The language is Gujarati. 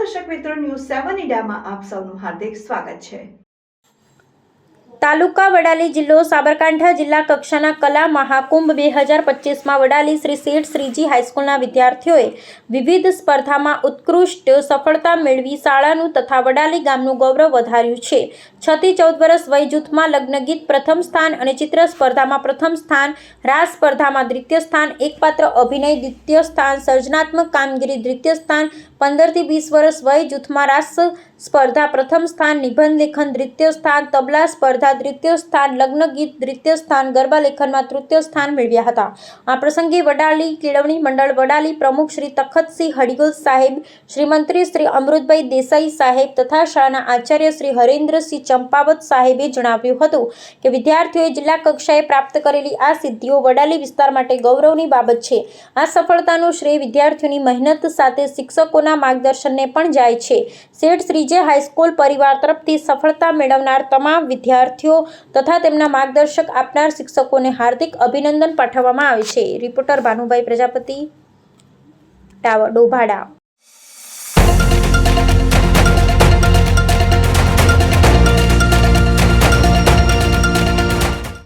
મિત્રો ન્યૂઝ સેવન ઇન્ડિયામાં આપ સૌનું હાર્દિક સ્વાગત છે. તાલુકા વડાલી જિલ્લો સાબરકાંઠા જિલ્લા કક્ષાના કલા મહાકુંભ બે હજાર પચીસમાં વડાલી શ્રી શેઠ શ્રીજી હાઈસ્કૂલના વિદ્યાર્થીઓએ વિવિધ સ્પર્ધામાં ઉત્કૃષ્ટ સફળતા મેળવી શાળાનું તથા વડાલી ગામનું ગૌરવ વધાર્યું છે. છથી ચૌદ વર્ષ વય જૂથમાં લગ્ન ગીત પ્રથમ સ્થાન અને ચિત્ર સ્પર્ધામાં પ્રથમ સ્થાન રાસ સ્પર્ધામાં દ્વિતીય સ્થાન એકપાત્ર અભિનય દ્વિતીય સ્થાન, સર્જનાત્મક કામગીરી દ્વિતીય સ્થાન પંદરથી વીસ વર્ષ વય જૂથમાં રાસ સ્પર્ધા પ્રથમ સ્થાન, નિબંધ લેખન દ્વિતીય સ્થાન, તબલા સ્પર્ધા દ્વિતીય સ્થાન, લગ્ન ગીત દ્વિતીય સ્થાન, ગરબા લેખનમાં તૃતીય સ્થાન મેળવ્યા હતા. આ પ્રસંગે વડાલી કેળવણી મંડળ વડાલી પ્રમુખ શ્રી તખતસિંહ હડિગુલ સાહેબ, શ્રીમંત્રી શ્રી અમૃતભાઈ દેસાઈ સાહેબ તથા શાળાના આચાર્ય શ્રી હરેન્દ્રસિંહ ચંપાવત સાહેબે જણાવ્યું હતું કે વિદ્યાર્થીઓએ જિલ્લા કક્ષાએ પ્રાપ્ત કરેલી આ સિદ્ધિઓ વડાલી વિસ્તાર માટે ગૌરવની બાબત છે. આ સફળતાનું શ્રેય વિદ્યાર્થીઓની મહેનત સાથે શિક્ષકોના માર્ગદર્શનને પણ જાય છે. શેઠ શ્રીજે હાઈસ્કૂલ પરિવાર તરફથી સફળતા મેળવનાર તમામ વિદ્યાર્થીઓ તથા તેમના માર્ગદર્શક આપનાર શિક્ષકોને હાર્દિક અભિનંદન પાઠવવામાં આવે છે. Reporter Bhanubhai Prajapati tower ડોભાડા.